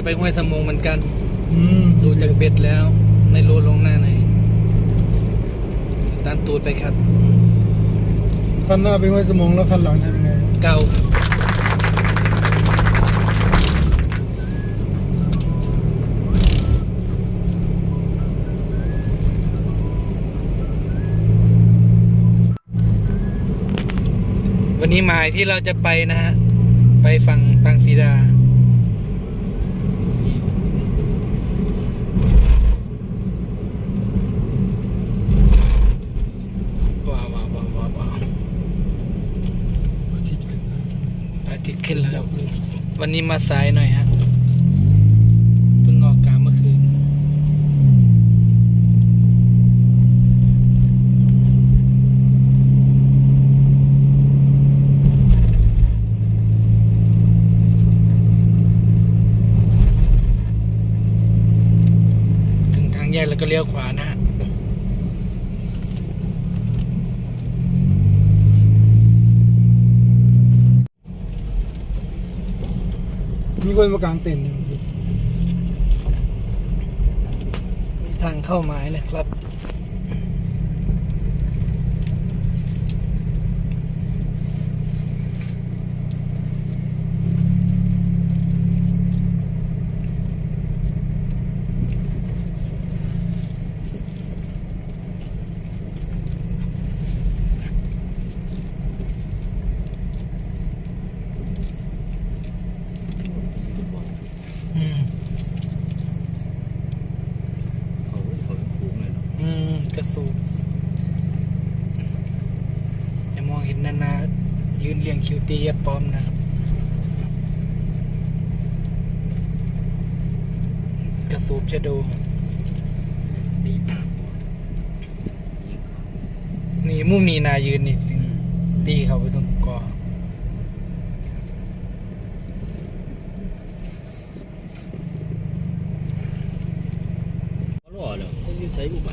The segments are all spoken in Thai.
จะไปห้วยสมงเหมือนกัน อืมดูจากเบ็ดแล้วไม่รู้ลงหน้าไหนตามตูดไปครับคันหน้าไปไว้สมองแล้วคันหลังทำยังไงเก่าวันนี้หมายที่เราจะไปนะฮะ ไปฝั่งปังซีดา ว้าวว้าวว้าวว้าวว้าว อาทิตย์ขึ้นนะ พระอาทิตย์ ขึ้นแล้วครับ วันนี้มาสายหน่อยฮะเพิ่งออกกาเมื่อคืน ถึงทางแยกแล้วก็เลี้ยวขวานะฮะ มี คนมากลางเต็นท์อยู่มีทางเข้าไมายนะครับ อืม เขาเขาเป็นคุ้งเลยเนาะ อืมกระสูบจะมองเห็นนานายืนเรียงคิวตียปอมนะครับกระสูบจะดูตีปากนี่มุมนี้นายืนนี่ตีเขาไปตรงกอเขาหล่อเลยยืนใช้บุกไป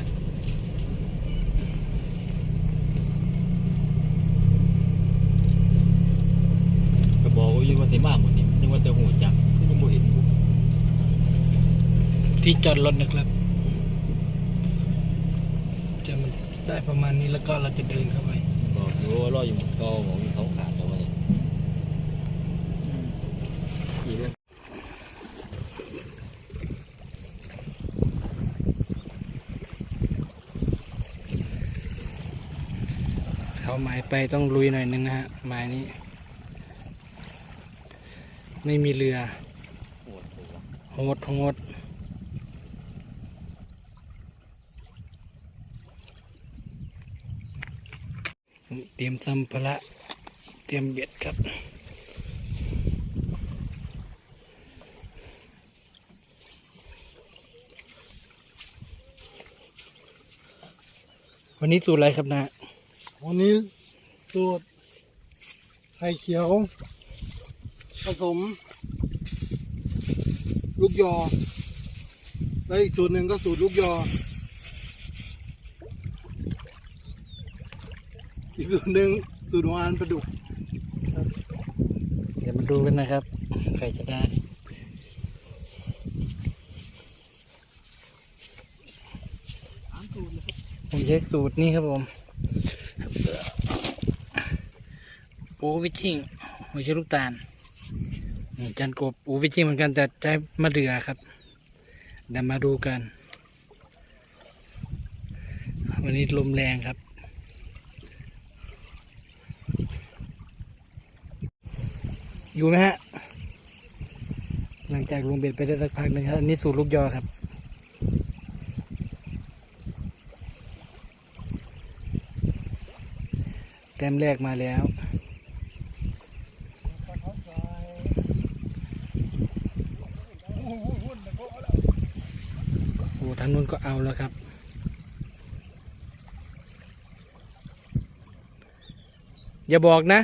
กระบอกว่าอยู่วันสิมาหมดนี่นึกว่าแต่หูจักก็ยังบ่เห็นบุ ที่จอดรถนะครับ จะมันได้ประมาณนี้แล้วก็เราจะเดินเข้าไปบอกอยู่ว่ารออยู่หมดกอบอกมีเขาขาดแล้วว่าขี่รถเขาหมายไปต้องลุยหน่อยนึงนะฮะหมายนี้ ไม่มีเรือปวดหัวโหดโหดเต รียมสัมภาระเตรียมเบ็ดครับวันนี้สูตรอะไรครับนะวันนี้สูตรไข่เขียว ผสม ลูกยอ และอีกสูตรหนึ่งก็สูตรลูกยอ อีกสูตรหนึ่งสูตรวานปลาดุกเดี๋ยวมาดูกันนะครับใครจะได้ผมเช็คสูตรนี่ครับผมปูวิชิงหัวเชื้อลูกตาลจันกบปูวิชิงเหมือนกันแต่ใช้มะเดื่อครับเดี๋ยวมาดูกัน วันนี้ลมแรงครับ อยู่ไหมฮะ หลังจากลงเบ็ดไปได้สักพักหนึ่งครับอันนี้สูตรลูกยอครับ แต้มแรกมาแล้วโอ้ทางนู้นก็เอาแล้วครับอย่าบอกนะ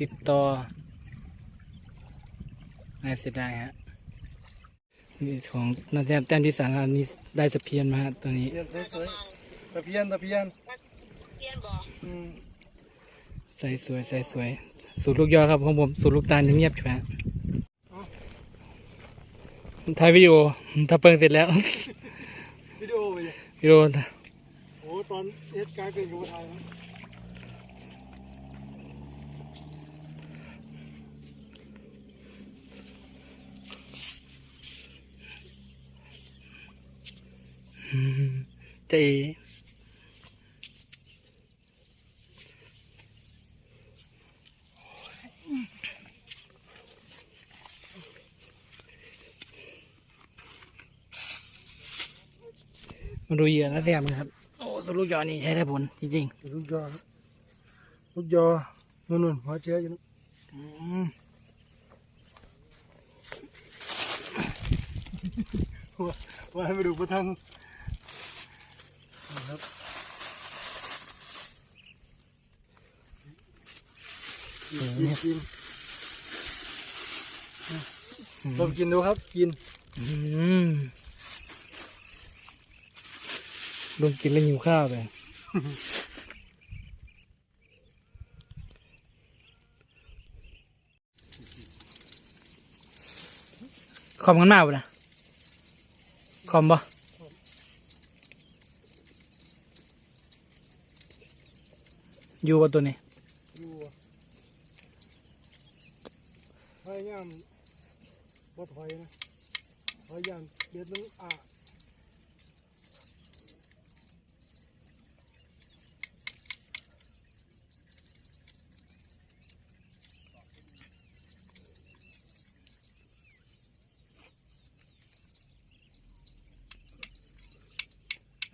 ติดต่อน่าเสียดายฮะนี่ของนาแต้มแต้มที่สามอันนี้ได้ตะเพียนมาฮะตัวนี้เพียนสวยๆตะเพียนตะเพียนเพียนบอกอืมใส่สวยใส่สวย สูตรลูกยอครับของผมสูตรลูกตาลเงียบๆใช่ไหมถ่ายวิดีโอถ้าเปิงเสร็จแล้ว วิดีโอไปเลยวิดีโอโอ้ตอนเอสการ์เกินกับไทยนะ เจะเอมาดูเหยื่อแล้วแซมนะครับ โอ้ตัวลูกยอนี่ใช้ได้ผลจริงลูกยอครับลูกยอนู่นๆหัวเชื้ออยู่นู่นๆอืมว่าให้ไปดูประทังนะครับ กินกินกินลองกินดูครับ กินอืมลงกินแล้วหิวข้าวเลยคอมกันมากปะนะคอมปะอยู่กับตัวนี้ ดูอะ พยายามบ่ถอยนะพยายามเด็ดนึงอะ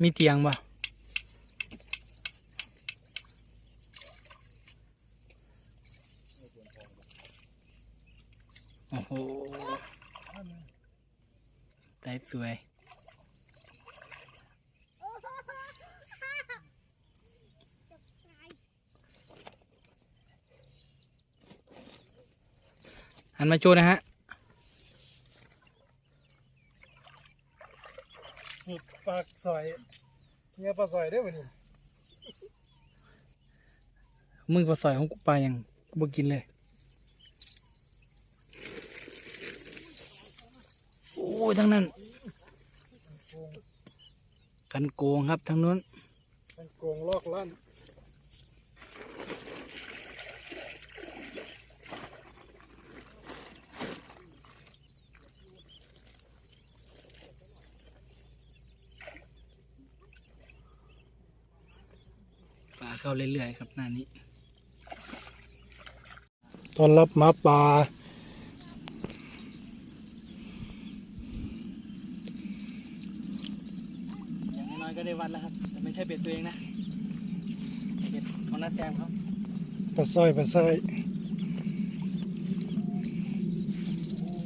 มีเตียงป โอ้โหได้สวย หันมาโชว์นะฮะนี่ปลากสอยเนี่ยปลาสอยได้ไหมนี่มึงก็สอยของกูไปยังกูบ่กินเลย อ้ยทั้งนั้น กันโกงครับทั้งนู้นมันโกงลอกลั่นปลาเข้าเรื่อยๆครับหน้านี้ ตอนรับหมาป่าอย่างน้อยๆก็ ได้วัดแล้วครับแต่ไม่ใช่เบ็ดตัวเองนะเบ็ดของน้าแตมเขาปลาสร้อยปลาสร้อย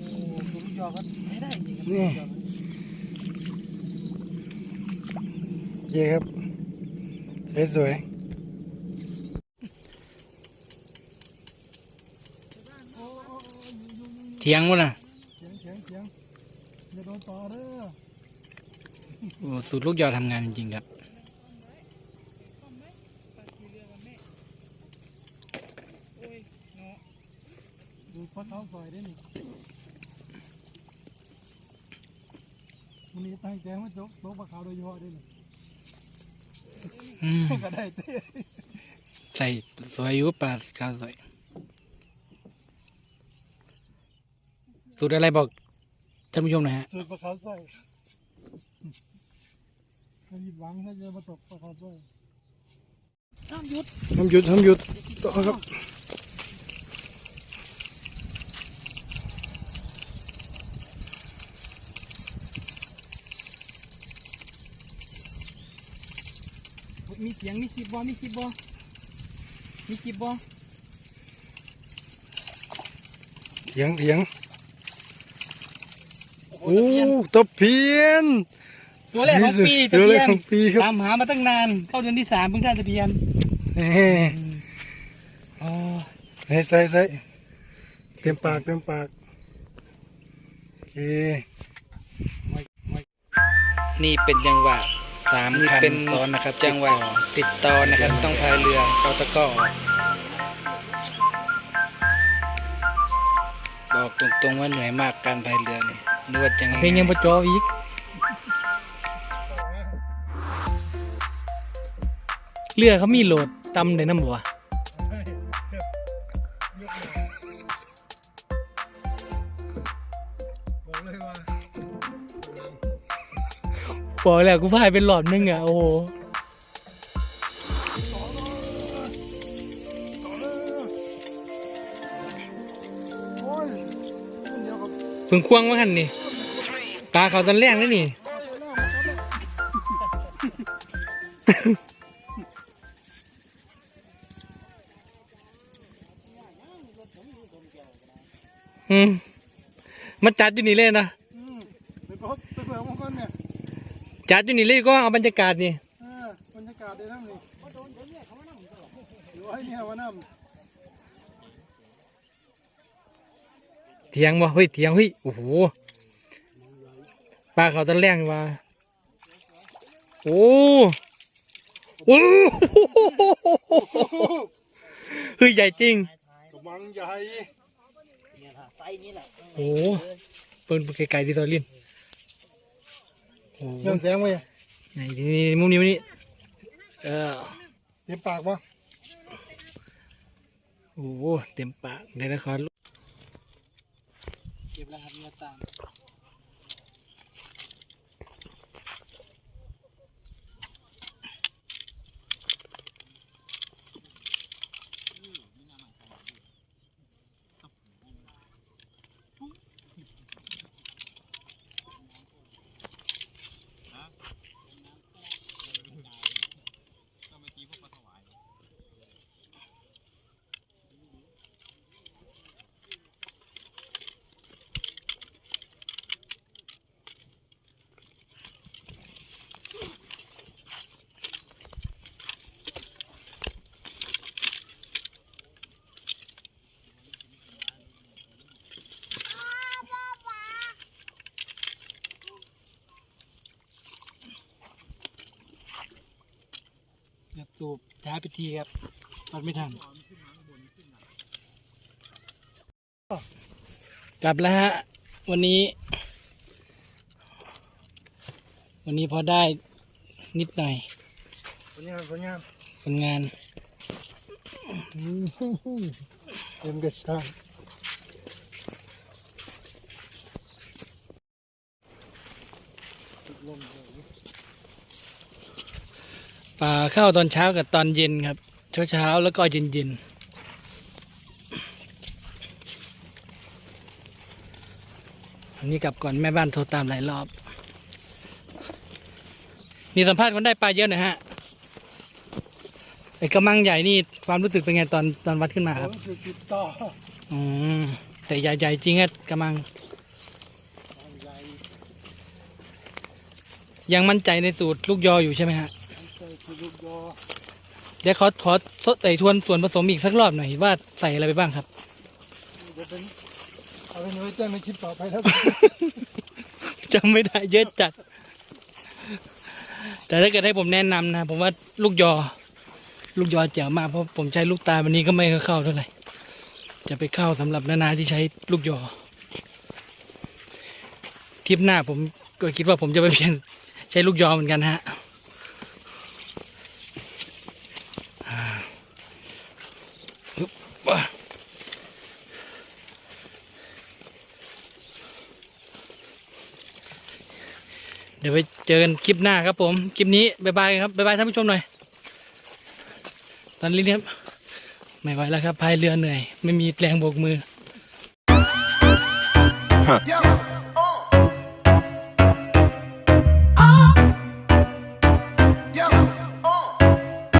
โอ้สุดยอดก็ใช้ได้จริงครับนี่เย่ครับสวยสวยเถียงวะน่ะ สูตรลูกยอทำงานจริงๆครับดูปลาเขาสอยได้นี่วันนี้ตั้งใจมาจกจกปลาขาวโดยเฉพาะด้วยนี่อืมก็ได้เต้ใส่สวยอยู่ปลาขาวสวยสูตรอะไรบอกท่านผู้ชมหน่อยฮะสูตรปลาขาวส ร้อยถ้าผิดหวังถ้าจะมาตกปลาขาวสร้อยห้ามหยุดห้ามหยุดห้ามหยุดต่อครับมีเสียงมีคลิปบอมีคลิปบอมีคลิปบอเถียงเถียงโอ้ตะเพียน ตัวแรกของปีตัวแรกตะของปีครับตามหามาตั้งนานเข้าเดือนที่สามเพิ่งได้ตะเพียนนี่อ๋อใส่ใส่ใส่เต็มปากเต็มปากโอเคนี่เป็นจังหวะสามคันเป็นซ้อนนะครับ จังหวะติดต่อนะครับ ต้องพายเรือเอาตะกร้อออกบอกตรงๆว่าเหนื่อยมากการพายเรือนี่นึกว่าจะง่ายเพลงยังประจออีก เรือเขามีโหลดตำในน้ำบัวบอกเลยว่าบอกแล้วกูพายเป็นหลอดนึงอะ โอ้โหเพิ่งควงมาหันนี่ปลาเขาตอนแรกแล้วนี่ อืมมาจัดอยู่นี่เลยนะอืมไปพบไปเปิดมังกรเนี่ยจัดอยู่นี่เลยก็เอาบรรยากาศนี่เออบรรยากาศได้ทั้งนี้หรือว่าให้เนี่ยมานั่งเถียงบ่เฮ้ยเถียงเฮ้ยโอ้โหปลาเขาตอนแรกนี่ว่าโอ้โอ้เฮ้ยใหญ่จริงกำลังใหญ่ โอ้เปิ้นไกลๆที่ตัวลิ้นโอ้เรื่องแสงไว้ไหนนี่มุมนี้มุมนี้เออเต็มปากปะโอ้เต็มปากเดี๋ยวนะขอลูกเก็บแล้วครับเนื้อตาม ช้าไปทีครับตอนไม่ทันกลับแล้วฮะ วันนี้ วันนี้พอได้นิดหน่อยผลงานผลงานผลงานอืมเต็มกระชัง ป่าเข้าตอนเช้ากับตอนเย็นครับ เช้าเช้าๆแล้วก็เย็นเย็นๆอันนี้กลับก่อนแม่บ้านโทรตามหลายรอบ นี่สัมภาษณ์คนได้ปลาเยอะหนะฮะไอ้กระมังใหญ่นี่ความรู้สึกเป็นไงตอนตอนวัดขึ้นมาครับรู้สึกติดต่ออืมแต่ใหญ่ๆจริงอะกระมังใหญ่ยังมั่นใจในสูตรลูกยออยู่ใช่ไหมฮะ ใส่คือลูกยอ เดี๋ยวขอขอสดไอทวนส่วนผสมอีกสักรอบหน่อยว่าใส่อะไรไปบ้างครับจะเป็นเอาเป็นไว้แจ้งในคลิปต่อไปแล้วจำไม่ได้เยอะจัด แต่ถ้าเกิดให้ผมแนะนำนะ ผมว่าลูกยอ ลูกยอแจ๋วมากเพราะผมใช้ลูกตาลวันนี้ก็ไม่เข้าเท่าไหร่ จะไปเข้าสำหรับนานาที่ใช้ลูกยอทริปหน้าผมก็คิดว่าผมจะไปเปลี่ยนใช้ลูกยอเหมือนกันฮะอ่าฮึบว่ะ เดี๋ยวไปเจอกันคลิปหน้าครับผม คลิปนี้บายบายครับบายบายท่านผู้ชมหน่อย ตอนนี้เนี่ยไม่ไหวแล้วครับพายเรือเหนื่อย ไม่มีแรงโบกมือ